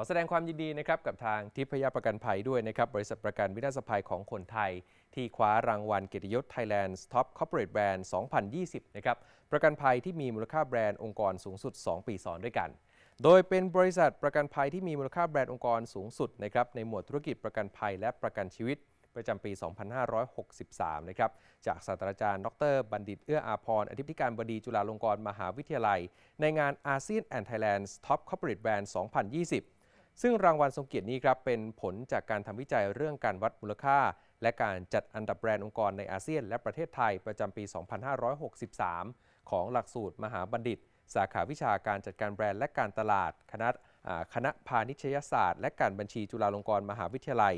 ขอแสดงความยินดีนะครับกับทางทิพยประกันภัยด้วยนะครับบริษัทประกันวินาศภัยของคนไทย ที่คว้ารางวัลเกียรติยศ Thailand Top Corporate Brand 2020 นะครับประกันภัยที่มีมูลค่าแบรนด์องค์กรสูงสุด 2 ปีซ้อนด้วยกัน โดยเป็นบริษัทประกันภัยที่มีมูลค่าแบรนด์องค์กรสูงสุดนะครับในหมวดธุรกิจประกันภัยและประกันชีวิตประจำปี 2563 นะครับ จากศาสตราจารย์ ดร บัณฑิต เอื้ออาพรณ์อธิบดีการบดีจุฬาลงกรณ์มหาวิทยาลัย ในงาน ASEAN and Thailand's Top Corporate Brand 2020 ซึ่งรางวัลทรงเกียรตินี้ครับเป็นผลจากการทำวิจัยเรื่องการวัดมูลค่า และการจัดอันดับแบรนด์องค์กรในอาเซียน และประเทศไทยประจำปี 2563 ของหลักสูตรมหาบัณฑิต สาขาวิชาการจัดการแบรนด์และการตลาด คณะคณะพาณิชยศาสตร์ และการบัญชีจุฬาลงกรณ์มหาวิทยาลัย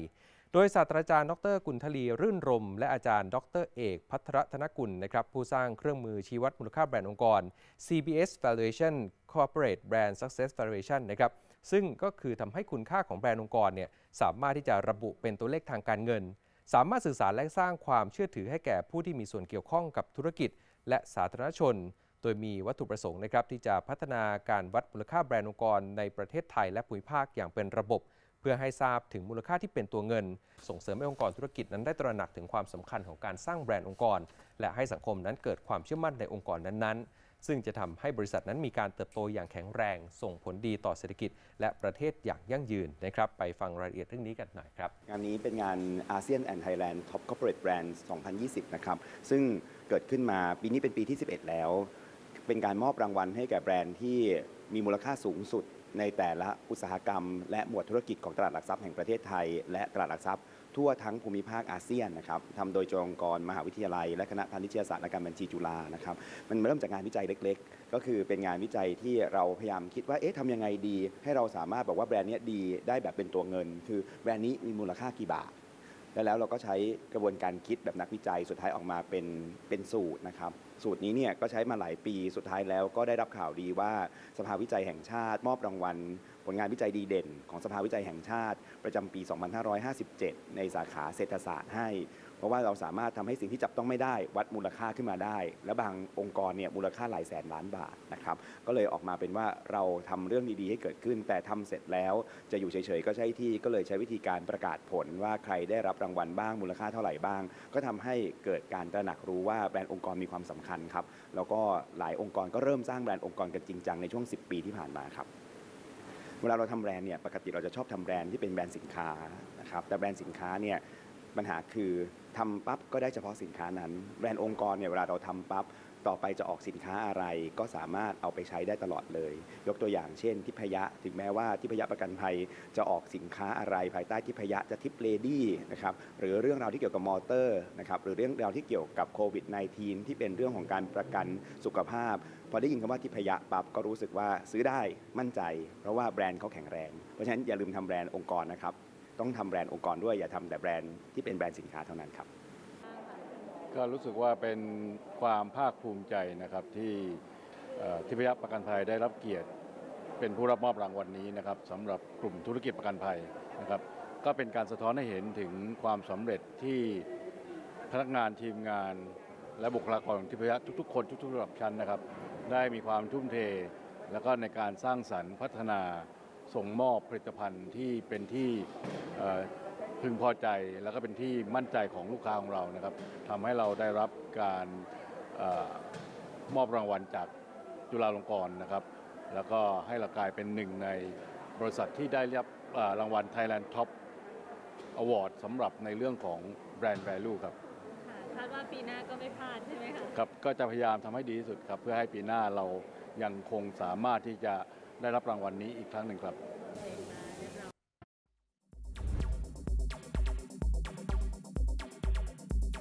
โดยศาสตราจารย์ ดรกุลทลี รื่นรม และอาจารย์ ดรเอก พัทรธนกุลนะครับผู้สร้างเครื่องมือชี้วัดมูลค่าแบรนด์องค์กร CBS Valuation Corporate Brand Success Valuation นะครับ ซึ่งก็คือทำให้คุณค่าของแบรนด์องค์กรเนี่ยสามารถที่จะระบุเป็นตัวเลขทางการเงิน สามารถสื่อสารและสร้างความเชื่อถือให้แก่ผู้ที่มีส่วนเกี่ยวข้องกับธุรกิจ และสาธารณชน โดยมีวัตถุประสงค์นะครับที่จะพัฒนาการวัดมูลค่าแบรนด์องค์กรในประเทศไทยและภูมิภาคอย่างเป็นระบบ เพื่อให้ทราบถึงมูลค่าที่เป็นตัวเงิน ส่งเสริมให้องค์กรธุรกิจนั้นได้ตระหนักถึงความสำคัญของการสร้างแบรนด์องค์กร และให้สังคมนั้นเกิดความเชื่อมั่นในองค์กรนั้นๆ ซึ่งจะทำให้บริษัทนั้นมีการเติบโตอย่างแข็งแรง ส่งผลดีต่อเศรษฐกิจ และประเทศอย่างยั่งยืนนะครับ ไปฟังรายละเอียดเรื่องนี้กันหน่อยครับ งานนี้เป็นงาน ASEAN and Thailand Top Corporate Brands 2020 นะครับ ซึ่งเกิดขึ้นมาปีนี้เป็นปีที่ 11 แล้ว เป็นการมอบรางวัลให้แก่แบรนด์ที่ มีมูลค่าสูงสุดในแต่ละอุตสาหกรรม และหมวดธุรกิจของตลาดหลักทรัพย์แห่งประเทศไทย และตลาดหลักทรัพย์ทั่วทั้งภูมิภาคอาเซียนนะครับทำโดยจุฬาลงกรณ์มหาวิทยาลัย และคณะพาณิชยศาสตร์และการบัญชีจุฬานะครับมันเริ่มจากงานวิจัยเล็ก ๆ ก็คือเป็นงานวิจัยที่เราพยายามคิดว่าเอ๊ะทำยังไงดี ให้เราสามารถบอกว่าแบรนด์นี้ดีได้แบบเป็นตัวเงิน คือแบรนด์นี้มีมูลค่ากี่บาท แล้วแล้วเราก็ใช้กระบวนการคิดแบบนักวิจัยสุดท้ายออกมาเป็นเป็นสูตรนะครับ สูตรนี้เนี่ยก็ใช้มาหลายปีสุดท้ายแล้วก็ได้รับข่าวดีว่าสภาวิจัยแห่งชาติ มอบรางวัล ลงานวิจัยดีเด่น ของสภาวิจัยแห่งชาติ ประจำปี 2557 ในสาขาเศรษฐศาสตร์ให้ เพราะว่าเราสามารถทำให้สิ่งที่จับต้องไม่ได้วัดมูลค่าขึ้นมาได้ และบางองค์กรเนี่ยมูลค่าหลายแสนล้านบาทนะครับก็เลยออกมาเป็นว่าเราทำเรื่องดีๆให้เกิดขึ้น แต่ทำเสร็จแล้วจะอยู่เฉยๆก็ใช่ที่ก็เลยใช้วิธีการประกาศผลว่าใครได้รับรางวัลบ้างมูลค่าเท่าไหร่บ้าง ก็ทำให้เกิดการตระหนักรู้ว่าแบรนด์องค์กรมีความสำคัญครับแล้วก็หลายองค์กรก็เริ่มสร้างแบรนด์องค์กรกันจริงจังในช่วง 10 ปีที่ผ่านมาครับ เวลาเราทำแบรนด์เนี่ยปกติเราจะชอบทำแบรนด์ที่เป็นแบรนด์สินค้านะครับแต่แบรนด์สินค้าเนี่ยปัญหาคือทำปั๊บก็ได้เฉพาะสินค้านั้น แบรนด์องค์กรเนี่ยเวลาเราทำปั๊บ ต่อไปจะออกสินค้าอะไรก็สามารถเอาไปใช้ได้ตลอดเลย ยกตัวอย่างเช่น ทิพยะถึงแม้ว่าทิพยะประกันภัยจะออกสินค้าอะไร ภายใต้ทิพยะจะทิปเลดี้นะครับหรือเรื่องราวที่เกี่ยวกับมอเตอร์นะครับหรือเรื่องราวที่เกี่ยวกับโควิด -19 ที่เป็นเรื่องของการประกันสุขภาพ พอได้ยินคำว่าทิพยะปั๊บก็รู้สึกว่าซื้อได้มั่นใจ เพราะว่าแบรนด์เขาแข็งแรง เพราะฉะนั้นอย่าลืมทำแบรนด์องค์กรนะครับต้องทำแบรนด์องค์กรด้วยอย่าทำแต่แบรนด์ที่เป็นแบรนด์สินค้าเท่านั้นครับ ก็รู้สึกว่าเป็นความภาคภูมิใจนะครับที่ทิพยประกันภัยได้รับเกียรติ เป็นผู้รับมอบรางวัลนี้นะครับสำหรับกลุ่มธุรกิจประกันภัยนะครับ ก็เป็นการสะท้อนให้เห็นถึงความสำเร็จที่พนักงานทีมงาน และบุคลากรของทิพยทุกๆ คนทุกๆระดับชั้นนะครับ ได้มีความทุ่มเท แล้วก็ในการสร้างสรรค์พัฒนาส่งมอบผลิตภัณฑ์ที่เป็นที่ พึงพอใจแล้วก็เป็นที่มั่นใจของลูกค้าของเรานะครับทำให้เราได้รับการเออมอบรางวัลจากจุฬาลงกรณ์นะครับ แล้วก็ให้เรากลายเป็นหนึ่งในบริษัทที่ได้รับเอ่อรางวัล Thailand Top Award สำหรับในเรื่องของแบรนด์ value ครับค่ะคาดว่าปีหน้าก็ไม่พลาดใช่ไหมคะครับก็จะพยายามทำให้ดีที่สุดครับ เพื่อให้ปีหน้าเรายังคงสามารถที่จะได้รับรางวัลนี้อีกครั้งหนึ่งครับค